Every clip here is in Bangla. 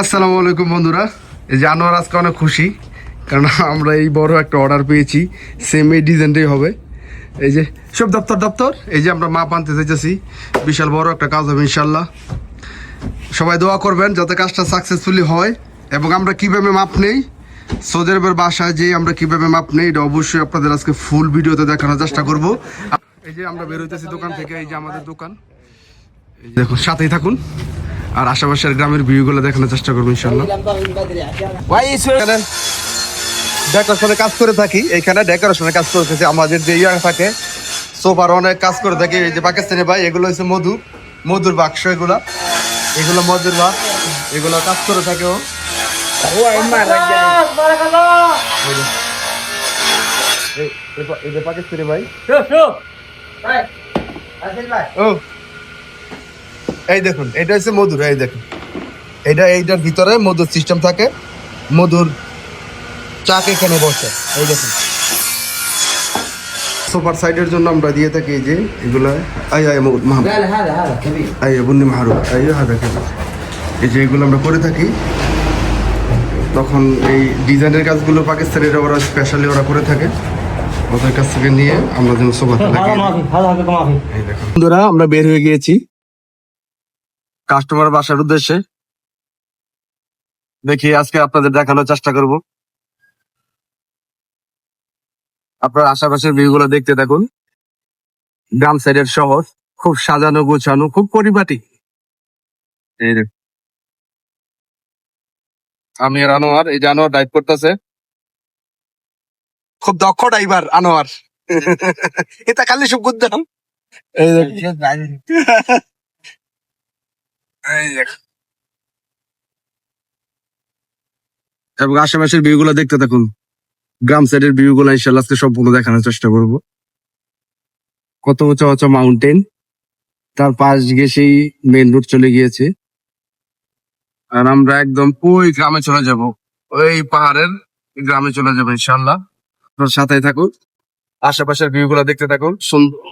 আসসালামু আলাইকুম বন্ধুরা। এই যে আনোয়ার আজকে অনেক খুশি, কারণ আমরা এই বড় একটা অর্ডার পেয়েছি সেম এই ডিজাইনটাই হবে। এই যে, সব দপ্তর দপ্তর, এই যে আমরা মাপ আনতে চাইতেছি। বিশাল বড় একটা কাজ হবে ইনশাল্লাহ সবাই দোয়া করবেন যাতে কাজটা সাকসেসফুলি হয়, এবং আমরা কীভাবে মাপ নেই, সৌদি আরবের বাসায় যে আমরা কীভাবে মাপ নেই, এটা অবশ্যই আপনাদের আজকে ফুল ভিডিওতে দেখানোর চেষ্টা করব। এই যে আমরা বেরোইতেছি দোকান থেকে, এই যে আমাদের দোকান। দেখুন, সাথেই থাকুন। আর আশেপাশের গ্রামের ভিউগুলো দেখানোর চেষ্টা করব ইনশাল্লাহ ডেকোরেশনের কাজ করে থাকি। এখানে ডেকোরেশনের কাজ করে থাকি। আমাদের যে ইয়ার থাকে সোফার অনেক কাজ করে থাকি। এই যে পাকিস্তানি ভাই এগুলো হচ্ছে মধু। মধুর বাক্স এগুলা। এগুলো মধুর বাক্স। এগুলো কাজ করে থাকে ও। এই যে পাকিস্তানি ভাই। ও। এই দেখুন এটা হচ্ছে মধুর এই দেখুন। এটা এইটার ভিতরে মধুর সিস্টেম থাকে। মধুর চাক এখানে বসে এই দেখুন। সোফার সাইডের জন্য আমরা দিয়ে থাকি এই যে এগুলো আই আই মাহমুদ আই বুন্নি মাহরুদ আই হাজা খেবি। এই যে এগুলো আমরা করে থাকি। তখন এই ডিজাইনের কাজগুলো পাকিস্তানের ওরা স্পেশালি ওরা করে থাকে। ওদের কাছ থেকে নিয়ে আমরা যেন সোফাতে লাগি বন্ধুরা আমরা বের হয়ে গিয়েছি। কাস্টমার বাসার উদ্দেশ্যে। দেখি আজকে আপনাদের দেখানোর চেষ্টা করব। আপনার আশেপাশের ভিউগুলো দেখতে থাকুন। গ্রাম সাইডের শহর খুব সাজানো গোছানো খুব পরিপাটি। আমি আর আনোয়ার এই যে আনোয়ার ড্রাইভ করতেছে। খুব দক্ষ ড্রাইভার আনোয়ার। এটা খালি সুখ গুদ্দাম এই দেখুন এই দেখুন। এবং আশেপাশের ভিউ গুলো দেখতে থাকুন। গ্রাম সাইডের ভিউ গুলো ইনশাল্লাহ আজকে সম্পূর্ণ দেখানোর চেষ্টা করব। কত উঁচা উঁচা মাউন্টেন তার পাশ গিয়ে সেই মেন রোড চলে গিয়েছে। আর আমরা একদম ওই গ্রামে চলে যাব। ওই পাহাড়ের গ্রামে চলে যাব ইনশাল্লাহ। সাথে থাকুন। আশেপাশের ভিউ গুলো দেখতে থাকুন। সুন্দর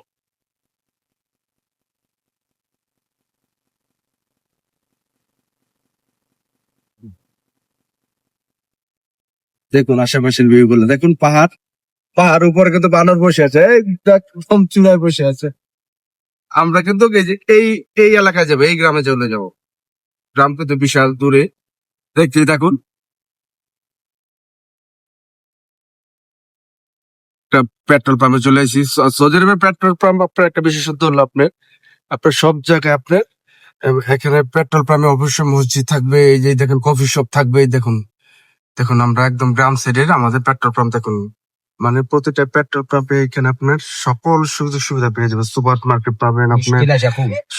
দেখুন আশেপাশের ভিউ গুলো দেখুন পাহাড়। পাহাড় উপরে কিন্তু বানর বসে আছে। একদম চূড়ায় বসে আছে। আমরা কিন্তু এই এই এলাকায় যাব, এই গ্রামে চলে যাব। গ্রাম কিন্তু বিশাল দূরে। দেখতেই থাকুন। পেট্রোল পাম্পে চলে এসেছি স- সৌদি পেট্রোল পাম্প আপনার একটা বিশেষত্ব হলো আপনার আপনার সব জায়গায় আপনার এখানে পেট্রোল পাম্পে অবশ্যই মসজিদ থাকবে। এই যে দেখেন, কফি শপ থাকবে। এই দেখুন দেখুন আমরা একদম গ্রাম সাইডের আমাদের পেট্রোল পাম্প দেখুন। মানে প্রতিটা পেট্রোল পাম্পে এখানে আপনার সকল সুযোগ সুবিধা পেয়ে যাবেন। সুপার মার্কেট পাবেন আপনার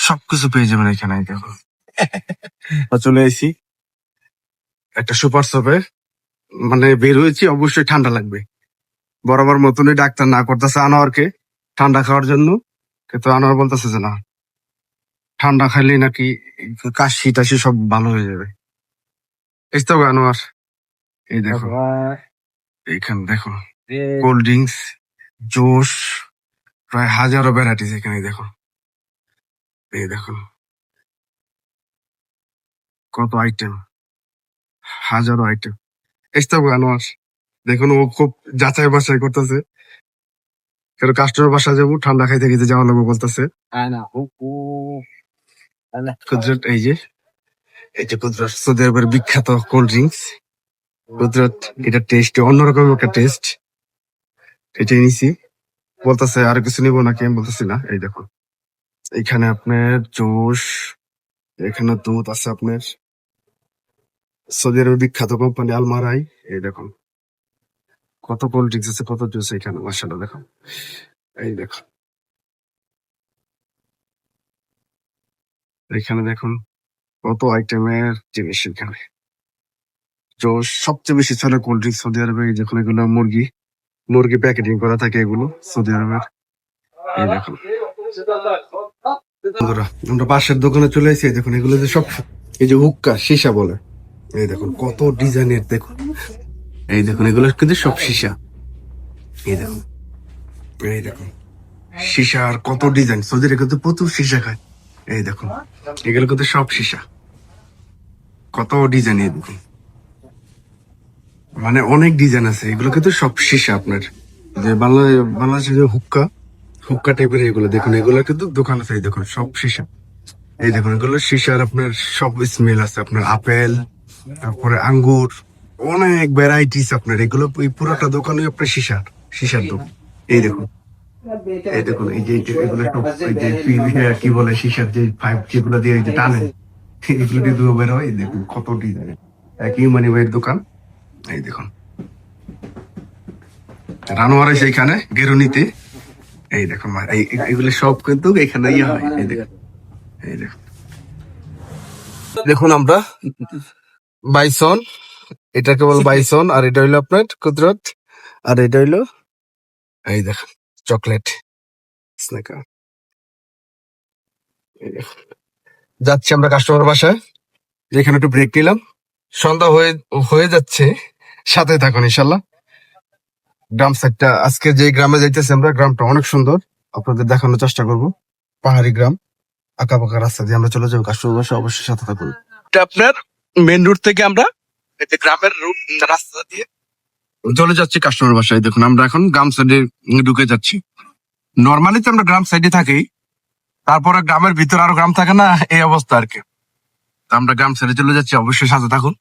সবকিছু পেয়ে যাবেন এখানে দেখুন। চলে এসি একটা সুপার শপে মানে বের হয়েছি অবশ্যই ঠান্ডা লাগবে। বরাবর মতনই ডাক্তার না করতেছে আনোয়ারকে ঠান্ডা খাওয়ার জন্য। কিন্তু আনোয়ার বলতেছে যে না ঠান্ডা খাইলে নাকি কাশি টাশি সব ভালো হয়ে যাবে। এই তো আনোয়ার। এই দেখো। এইখান দেখো। কোল্ড ড্রিঙ্কস জুস প্রায় হাজারো ভ্যারাইটিস এখানে দেখো। এই দেখো। কত আইটেম হাজারো আইটেম এসতাব আনোয়ার দেখুন ও খুব যাচাই বাছাই করতেছে। কেন কাস্টমার বাসা যাব ঠান্ডা খাইতে খেতে যাওয়া লাগবে বলতেছে। এই যে এই যে কুদরত। সৌদি আরবের বিখ্যাত কোল্ড ড্রিঙ্কস কুদরত এটা টেস্ট অন্যরকম একটা টেস্ট এটাই নিছি বলতেছে, আর কিছু নিবো নাকি? আমি বলতেছি, না, এই দেখুন এখানে আপনার জুস এখানে দুধ আছে আপনার। সৌদি আরবের বিখ্যাত কোম্পানি আলমারাই, এই দেখুন কত ড্রিঙ্কস আছে, কত জুস এখানে মাসাটা দেখুন এই দেখুন এখানে দেখুন, কত আইটেমের জিনিস এখানে। জোস সবচেয়ে বেশি চলে কোল্ড ড্রিঙ্কস সৌদি আরবে এই দেখুন এগুলো মুরগি মুরগি প্যাকেটিং করা থাকে এগুলো সৌদি আরবের। এই দেখুন। আমরা পাশের দোকানে চলে এসেছি দেখুন এগুলো যে সব, এই যে হুক্কা, সীসা বলে। এই দেখুন, কত ডিজাইনের দেখুন। এই দেখুন, এগুলো কিন্তু সব সীসা। এই দেখুন এই দেখুন। সীসার কত ডিজাইন সৌদিরা কিন্তু প্রচুর সীসা খায়। এই দেখুন, এগুলো কিন্তু সব সীসা। কত ডিজাইন দেখুন। মানে অনেক ডিজাইন আছে এগুলো কিন্তু সব শীশা আপনার যে বাংলা বাংলাদেশের যে হুক্কা হুক্কা টাইপের এগুলো দেখুন এগুলো কিন্তু দোকান আছে, এই দেখুন, সব শীশা এই দেখুন, এগুলো শীশার আপনার সব স্মেল আছে, আপনার আপেল, তারপরে আঙ্গুর, অনেক ভ্যারাইটিস আপনার, এগুলো এই পুরোটা দোকানে আপনার শীশার শীশার দোকান। এই দেখুন এই দেখুন, এই যে এগুলো কি বলে শীশার যে পাইপ যেগুলো দিয়ে এই যে টানে এগুলো দিয়ে দুটো বের হয় দেখুন, কত ডিজাইন একই মানি ভাইয়ের দোকান। এই দেখুন। রানোয়ার আছে এখানে গেরুনিতে। এই দেখুন মা- এই এই- এগুলো সব কিন্তু এখানে ইয়ে হয়। এই দেখুন এই দেখুন। দেখুন আমরা বাইসন এটা কেবল বাইসন, আর এটা হইল আপনার কুদরত, আর এটা হইল, এই দেখুন, চকলেট দেখুন। যাচ্ছি আমরা কাস্টমার বাসায়। যেখানে একটু ব্রেক নিলাম। সন্ধ্যা হয়ে হয়ে যাচ্ছে। সাথে থাকুন ইনশাল্লাহ গ্রাম সাইডটা, আজকে যে গ্রামে যাইতেছি আমরা, গ্রামটা অনেক সুন্দর। আপনাদের দেখানোর চেষ্টা করব। পাহাড়ি গ্রাম আঁকা পাকা রাস্তা দিয়ে আমরা চলে যাব। কাস্টমার অবশ্যই সাথে থাকুন। আপনার মেন রুট থেকে আমরা গ্রামের রুট রাস্তা দিয়ে চলে যাচ্ছি কাস্টমার বাসায়। দেখুন, আমরা এখন গ্রাম সাইডে ঢুকে যাচ্ছি। নর্মালি তো আমরা গ্রাম সাইডে থাকি। তারপরে গ্রামের ভিতর আরও গ্রাম থাকে না, এই অবস্থা আর কি। আমরা গ্রাম সাইডে চলে যাচ্ছি। অবশ্যই সাথে থাকুন।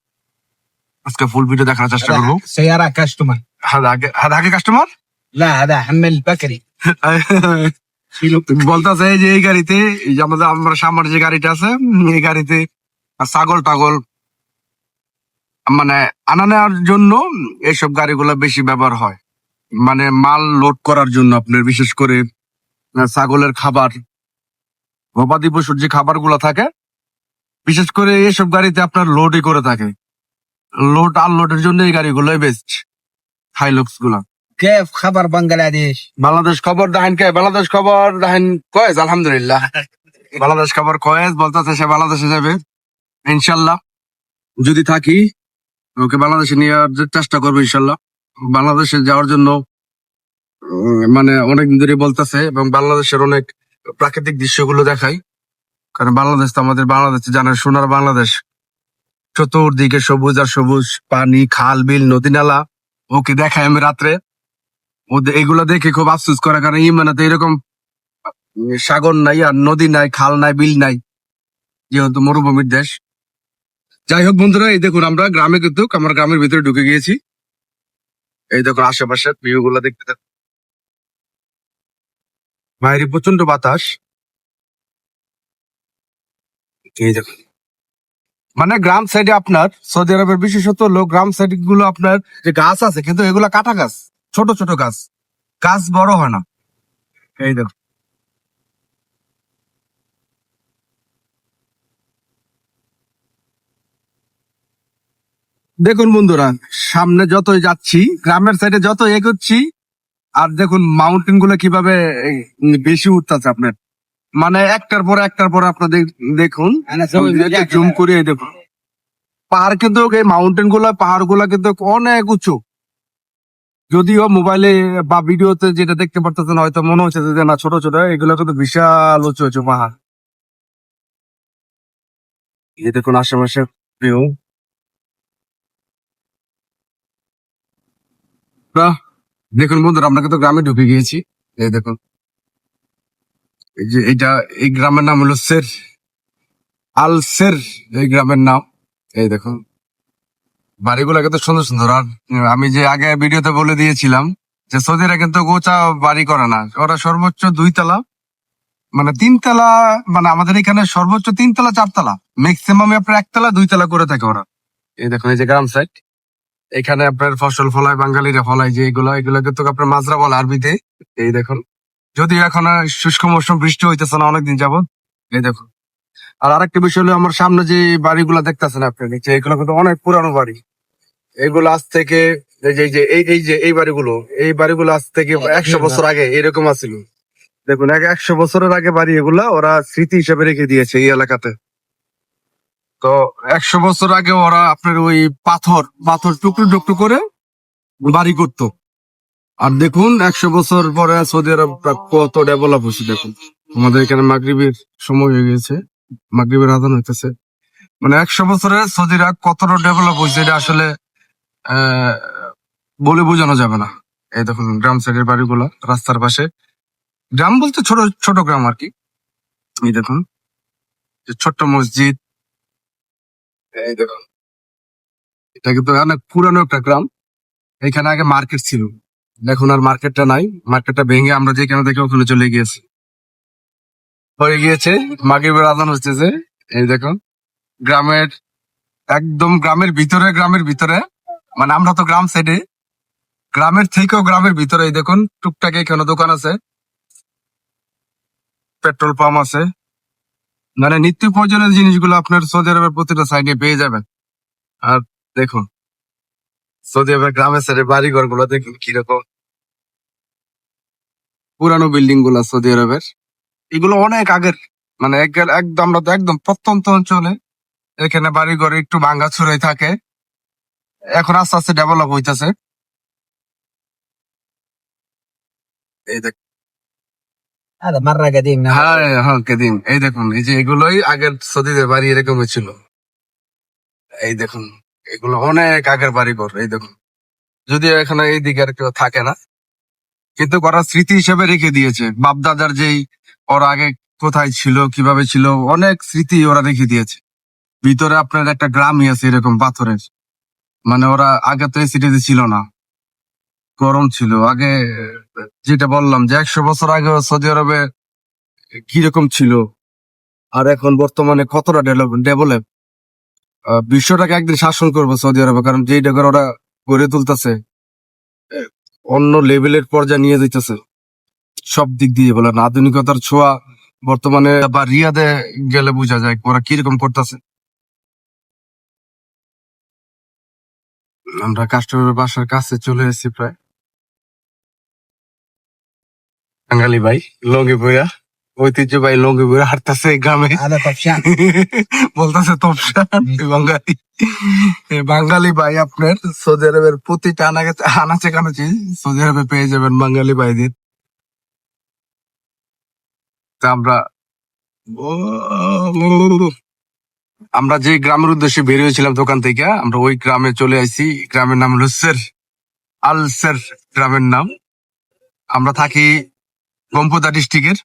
আজকে ফুল ভিডিও দেখার চেষ্টা করবো سيارة كاستمر হাত আগে হাত আগে কাস্টমার لا هذا حمل بكري তুমি বলতেছে যে এই গাড়িতে এই যে আমাদের আমরা সামনে যে গাড়িটা আছে উম, এই গাড়িতে ছাগল টাগল মানে আনা নেওয়ার জন্য এইসব গাড়িগুলো বেশি ব্যবহার হয় মানে মাল লোড করার জন্য আপনার বিশেষ করে আহ, ছাগলের খাবার গবাদি পশুর যে খাবারগুলো থাকে বিশেষ করে এইসব গাড়িতে আপনার লোডই করে থাকে লোড আনলোডের জন্য এই গাড়িগুলোই বেস্ট হাইলক্সগুলা। কে খাবার বাংলাদেশ বাংলাদেশ খবর দাহিন কে? বাংলাদেশ খবর দাহিন কয়েস আলহামদুলিল্লাহ। বাংলাদেশ খবর কয়েস বলতেছে সে বাংলাদেশে যাবে। ইনশাল্লাহ। যদি থাকি ওকে বাংলাদেশে নেওয়ার চেষ্টা করব ইনশাল্লাহ। বাংলাদেশে যাওয়ার জন্য মানে অনেক ধরে বলতেছে এবং বাংলাদেশের অনেক প্রাকৃতিক দৃশ্যগুলো দেখাই। কারণ বাংলাদেশ তো আমাদের বাংলাদেশ জানে সোনার বাংলাদেশ। চতুর্দিকে সবুজ আর সবুজ, পানি, খাল, বিল, নদী, নালা। ওকে দেখাই আমি রাত্রে। ওদের এগুলো দেখে খুব আফসোস করে, কারণ ইমানাতে এরকম সাগর নাই আর নদী নাই, খাল নাই, বিল নাই, যেহেতু মরুভূমির দেশ। যাই হোক বন্ধুরা, এই দেখুন আমরা গ্রামে কিন্তু, আমার গ্রামের ভিতরে ঢুকে গিয়েছি। এই দেখুন আশেপাশের ভিউ গুলো দেখতে থাকুন। বাইরে প্রচণ্ড বাতাস। এই দেখুন। মানে গ্রাম সাইডে আপনার সৌদি আরবের বিশেষত লোক গ্রাম সাইডগুলো আপনার যে গাছ আছে, কিন্তু এগুলা কাটা গাছ, ছোট ছোট গাছ। গাছ বড় হয় না। এই দেখো দেখুন বন্ধুরা, সামনে যতই যাচ্ছি, গ্রামের সাইডে যত এগোচ্ছি, আর দেখুন মাউন্টেনগুলো কীভাবে বেশি উঠতেছে আপনার। মানে একটার পর একটার পর আপনাদের দেখুন। জুম করে দেখুন। পাহাড় কিন্তু এই মাউন্টেনগুলা পাহাড়গুলা কিন্তু অনেক উঁচু। যদিও মোবাইলে বা ভিডিওতে যেটা দেখতে পারতেছেন হয়তো মনে হচ্ছে যে না ছোট ছোট এগুলো কিন্তু বিশাল উঁচু উঁচু পাহাড়। এ দেখুন আশেপাশে দেখুন বন্ধুরা আমরা কিন্তু গ্রামে ঢুকে গিয়েছি। এই দেখুন। এই যে এটা এই গ্রামের নাম হলো সের আলসের এই গ্রামের নাম। এই দেখুন, বাড়িগুলো কিন্তু সুন্দর সুন্দর। আর আমি যে আগে ভিডিওতে বলে দিয়েছিলাম যে সৌদিরা কিন্তু গোচা বাড়ি করে না। ওরা সর্বোচ্চ দুই তলা মানে তিনতলা মানে আমাদের এখানে সর্বোচ্চ তিনতলা, চারতলা। ম্যাক্সিমাম আপনার একতলা দুই তলা করে থাকে ওরা। এই দেখুন, এই যে গ্রাম সাইড এখানে আপনার ফসল ফলায়, বাঙালিরা ফলায় যে এগুলো এগুলো কিন্তু আপনার মাজরা বলে আরবিতে। এই দেখুন যদিও এখন শুষ্ক মৌসুম বৃষ্টি হইতেছে না অনেকদিন যাবত এই দেখুন আর আরেকটা বিষয় হলো আমার সামনে যে বাড়িগুলো দেখতেছেন আপনি নিচে এগুলো কিন্তু অনেক পুরানো বাড়ি। এগুলো আজ থেকে এই যে এই যে এই যে এই বাড়িগুলো এই বাড়িগুলো আজ থেকে একশো বছর আগে এরকম আছিল। দেখুন এক একশো বছরের আগে বাড়ি এগুলা ওরা স্মৃতি হিসেবে রেখে দিয়েছে এই এলাকাতে। তো একশো বছর আগে ওরা আপনার ওই পাথর পাথর টুকরো টুকরো করে বাড়ি করতো। আর দেখুন, একশো বছর পরে সৌদি আরব কত ডেভেলপ হয়েছে, দেখুন। আমাদের এখানে মাগরিবের সময় হয়ে গেছে মাগরিবের আদান হইতেছে। মানে একশো বছরে সৌদিরা কতটা ডেভেলপ হয়েছে, এটা আসলে বলে বোঝানো যাবে না। এই দেখুন, গ্রাম সাইডের বাড়িগুলো, রাস্তার পাশে। গ্রাম বলতে ছোট ছোট গ্রাম আর কি। এই দেখুন ছোট্ট মসজিদ। এই দেখুন, এটা কিন্তু অনেক পুরানো একটা গ্রাম। এখানে আগে মার্কেট ছিল। এখন আর মার্কেটটা নাই, মার্কেটটা ভেঙে আমরা যেখানে দেখে ওখানে চলে গিয়েছি। হয়ে গিয়েছে মাগরিবের আজান হচ্ছে যে, এই দেখুন, গ্রামের, একদম গ্রামের ভিতরে গ্রামের ভিতরে মানে আমরা তো গ্রাম সাইডে গ্রামের থেকেও গ্রামের ভিতরে, এই দেখুন, টুকটাক এখানে দোকান আছে, পেট্রোল পাম্প আছে। মানে নিত্য প্রয়োজনীয় জিনিসগুলো আপনার সৌদি আরবের প্রতিটা সাইডে পেয়ে যাবেন। আর দেখুন, সৌদি আরবের গ্রামের সাইডে বাড়ি ঘরগুলো দেখুন কীরকম। পুরানো বিল্ডিংগুলো সৌদি আরবের। এগুলো অনেক আগের। মানে একদম আমরা তো একদম প্রত্যন্ত অঞ্চলে। এখানে বাড়ি ঘরে একটু ভাঙ্গা ছুড়ে থাকে। এখন আস্তে আস্তে ডেভেলপ হইতেছে। এই দেখ হ্যাঁ হ্যাঁ কেদিম এই দেখুন এই যে এগুলোই আগের সৌদিদের বাড়ি এরকম ছিল। এই দেখুন এগুলো অনেক আগের বাড়ি ঘর এই দেখুন। যদিও এখানে এই দিকে আর কেউ থাকে না। কিন্তু ওরা স্মৃতি হিসেবে রেখে দিয়েছে। বাপ দাদার যেই ওরা আগে কোথায় ছিল, কীভাবে ছিল, অনেক স্মৃতি ওরা রেখে দিয়েছে। ভিতরে আপনার একটা গ্রামই আছে এরকম পাথরের। মানে ওরা আগে তো এই সিটিতে ছিল না। গরম ছিল। আগে যেটা বললাম যে একশো বছর আগে সৌদি আরবে কীরকম ছিল। আর এখন বর্তমানে কতটা ডেভেলপ? বিশ্বটাকে একদিন শাসন করব সৌদি আরবে, কারণ যেই জায়গায় ওরা গড়ে তুলতেছে অন্য লেভেলের পর্যায়ে নিয়ে যেতেছে সব দিক দিয়ে বলেন আধুনিকতার ছোঁয়া বর্তমানে বা রিয়াদে গেলে বোঝা যায় ওরা কীরকম করতেছে। আমরা কাস্টমারের বাসার কাছে চলে এসেছি প্রায়। বাঙালি ভাই লঙ্গি বইয়া ঐতিহ্যবাহী লুঙ্গি পরে হাঁটতেছে গ্রামে। বলতেছে তপসান বাঙালি। বাঙালি ভাই আপনার সৌদি আরবের প্রতিটা আনাচে আনাচে কানাচে সৌদি আরবে পেয়ে যাবেন বাঙালি ভাইদের। আমরা আমরা যে গ্রামের উদ্দেশ্যে বেরিয়েছিলাম দোকান থেকে আমরা ওই গ্রামে চলে আসি গ্রামের নাম হলো সের আল সের গ্রামের নাম। আমরা থাকি গম্পদা ডিস্ট্রিক্টের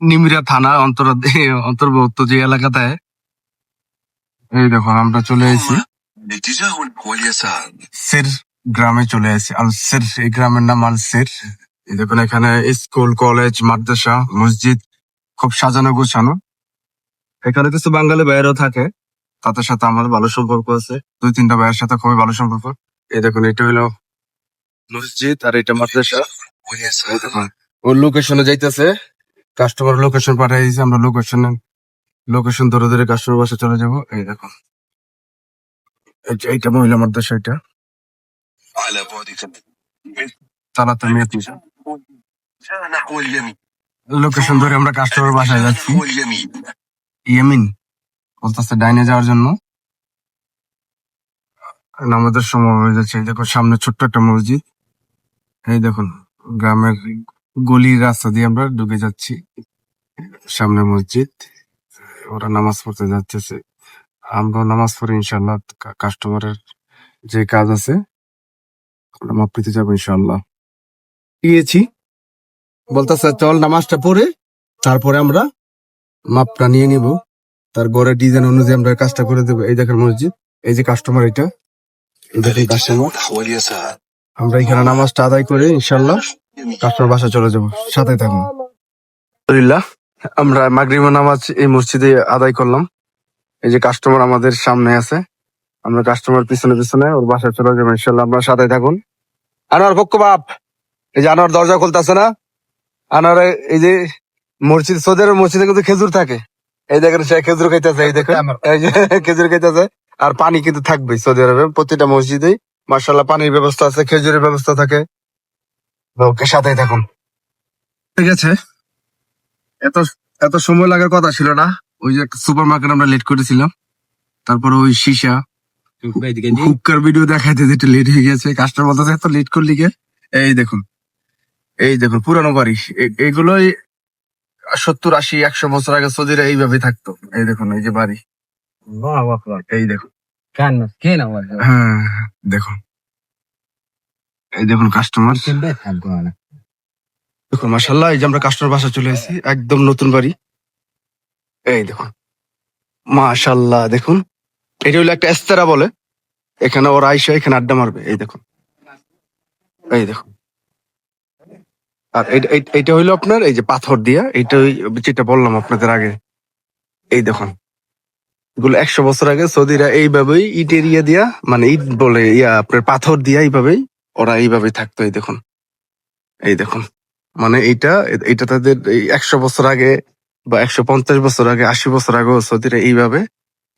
নিমিরা থানা অন্তর অন্তর্ভুক্ত যে এলাকাতে এই দেখো আমরা চলে এসেছি। সের গ্রামে চলে এসেছি। আল সের এই গ্রামের নাম আল সের এই দেখুন, এখানে স্কুল, কলেজ, মাদ্রাসা, মসজিদ, খুব সাজানো গোছানো। এখানে কিছু বাঙালি বাইরেও থাকে। তাদের সাথে আমার ভালো সম্পর্ক আছে। দুই তিনটা ভাইয়ের সাথে খুবই ভালো সম্পর্ক। এই দেখুন, এটা হলো মসজিদ আর এটা মাদ্রাসা। ওর লোকেশনে যাইতেছে। কাস্টমার লোকেশন পাঠিয়ে দিয়েছে, আমরা লোকেশন লোকেশন ধরে ধরে কাস্টমার বাসে চলে যাব। এই দেখো। এইটা মহিলা মাদ্রাসা শাড়িটা লোকেশন ধরে আমরা কাস্টমার বাসায় যাচ্ছি। ইয়েমিন, বলতেছে ডাইনে যাওয়ার জন্য। আমাদের সময় হয়ে যাচ্ছে। দেখো, সামনে ছোট্ট একটা মসজিদ। এই দেখুন, গ্রামের গলির রাস্তা দিয়ে আমরা ঢুকে যাচ্ছি। সামনে মসজিদ। ওরা নামাজ পড়তে যাচ্ছে। আমরা নামাজ পড়ে ইনশাল্লাহ কাস্টমারের যে কাজ আছে ওরা মাপ পেতে যাব ইনশাল্লাহ দিয়েছি। বলতেছে, চল নামাজটা পড়ে, তারপরে আমরা মাপটা নিয়ে নিব। তার গড়ের ডিজাইন অনুযায়ী আমরা কাজটা করে দেবো। এই দেখেন মসজিদ। এই যে কাস্টমার এটা। আমরা এখানে নামাজটা আদায় করে ইনশাল্লাহ আপনার বাসা চলে যাব। সাথে থাকুন আলহামদুলিল্লাহ, আমরা মাগরিব নামাজ এই মসজিদে আদায় করলাম। এই যে কাস্টমার আমাদের সামনে আছে, আমরা কাস্টমার পিছনে পিছনে ওর বাসায় চলে যাব ইনশাল্লাহ আপনার সাথে থাকুন। আনোয়ার পক্ষ বাপ এই যে আনোয়ার দরজা খুলতেছে না, আনোয়ার এই যে মসজিদ সৌদের মসজিদে কিন্তু খেজুর থাকে। এই দেখেন সে খেজুর খাইতেছে, এই দেখেন, এই যে খেজুর খাইতেছে। আর পানি কিন্তু থাকবেই সৌদি আরবে প্রতিটা মসজিদে মার্শাল্লাহ পানির ব্যবস্থা আছে, খেজুরের ব্যবস্থা থাকে। ওকে সাথে থাকুন। ঠিক আছে। এত এত সময় লাগার কথা ছিল না। ওই যে সুপার মার্কেট আমরা লেট করেছিলাম। তারপর ওই সীসা হুক্কার ভিডিও দেখাইতে যেটা লেট হয়ে গেছে। কাস্টমার বলতে এত লেট করলি কে? এই দেখুন। এই দেখুন পুরানো বাড়ি। এগুলোই সত্তর আশি একশো বছর আগে সৌদিরা এইভাবে থাকতো। এই দেখুন এই যে বাড়ি। এই দেখুন। কেন কেন হ্যাঁ দেখুন। এই দেখুন কাস্টমার দেখুন মাসাল্লাহ এই যে আমরা কাস্টমার বাসা চলে এসেছি একদম নতুন বাড়ি। এই দেখুন মাশাল্লাহ দেখুন। এটা হলো একটা এস্তেরা বলে। এখানে ওর আইসা এখানে আড্ডা মারবে এই দেখুন। এই দেখুন। আর এটা হইল আপনার এই যে পাথর দিয়া এটা যেটা বললাম আপনাদের আগে। এই দেখুন এগুলো একশো বছর আগে সৌদিরা এইভাবেই ইট এরিয়া দিয়া মানে ইট বলে ইয়া আপনার পাথর দিয়া এইভাবেই ওরা এইভাবে থাকতো, এই দেখুন। এই দেখুন। মানে এইটা এটা তাদের একশো বছর আগে বা একশো পঞ্চাশ বছর আগে, আশি বছর আগে সৌদিরা এইভাবে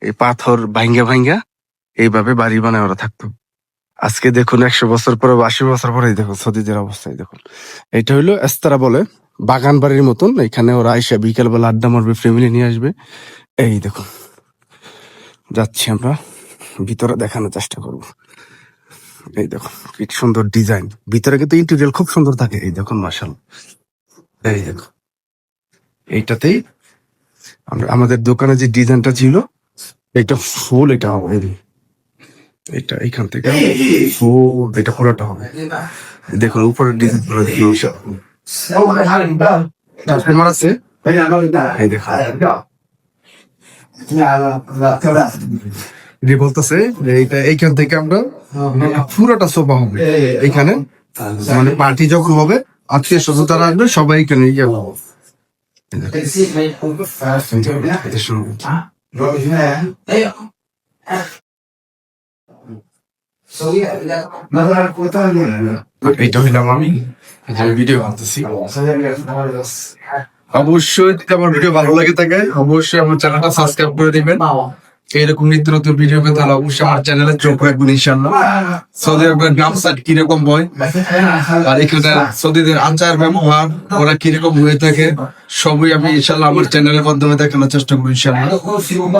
এই পাথর ভাঙ্গা ভাঙ্গা এইভাবে বাড়ি বানায় ওরা থাকতো। আজকে দেখুন একশো বছর পরে বা আশি বছর পরে দেখুন সৌদিদের অবস্থায় দেখুন। এটা হইল এস্তারা বলে, বাগান বাড়ির মতন। এখানে ওরা আইসা বিকেল বেলা আড্ডা মারবে ফ্যামিলি নিয়ে আসবে। এই দেখুন। যাচ্ছি আমরা, ভিতরে দেখানোর চেষ্টা করব। এই দেখুন কি সুন্দর ডিজাইন ভিতরে কিন্তু ইন্টেরিয়াল খুব সুন্দর থাকে। এই দেখুন মার্শাল এই দেখুন এইটাতেই আমরা আমাদের দোকানে যে ডিজাইনটা ছিল এটা ফুল এটা হবে এটা এইখান থেকে ফুল এটা পুরোটা হবে। দেখুন উপরের ডিজাইন পুরো দেখুন। ট্রান্সফরমার আছে? এই দেখুন যে বলতেছে যে এইটা এইখান থেকে আমরা পুরোটা সোফা হবে এইখানে মানে পার্টি যখন হবে আত্মীয় স্বজন তারা আসবে সবাই এখানে ইয়ে হবে। এটা হইলাম আমি। আমি ভিডিও বানতেছি। অবশ্যই যদি আমার ভিডিও ভালো লাগে থাকে অবশ্যই আমার চ্যানেলটা সাবস্ক্রাইব করে দিবেন। এইরকম নিত্য নতুন ভিডিও পেতে তাহলে অবশ্যই আমার চ্যানেলে চোখ রাখবেন ইনশাল্লাহ সৌদি আরবের গ্রাম সাইড কীরকম হয়? আর এখানে সৌদিদের আচার, ব্যবহার, ওরা কীরকম হয়ে থাকে, সবই আমি ইনশাল্লাহ আমার চ্যানেলের মাধ্যমে দেখানোর চেষ্টা করি ইনশাল্লাহ